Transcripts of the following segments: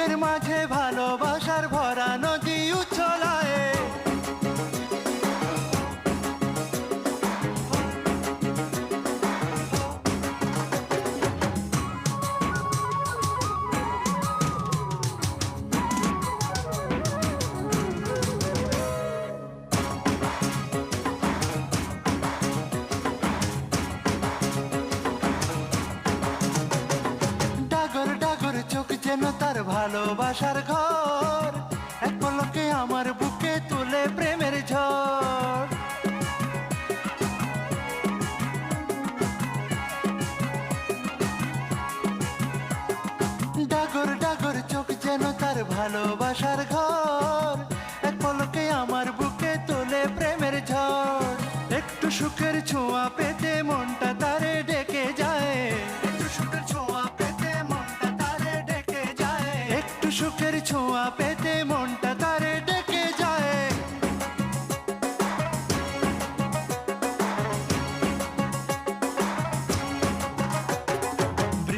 বুকের মাঝে ভালোবাসার ভরা ভালোবাসার ঘর। এক পলকে আমার বুকে তুলে প্রেমের ঝড়। ডাগর ডাগর চোখ যেন তার ভালোবাসার ঘর।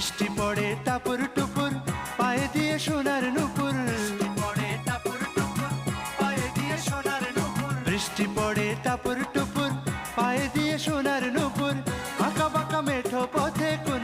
বৃষ্টি পড়ে তাপুর টুপুর, পায়ে দিয়ে সোনার নুপুর। পড়ে সোনার বৃষ্টি পড়ে তাপুর টুপুর, পায়ে দিয়ে সোনার নুপুর। আঁকা বাঁকা মেঠো পথে কোন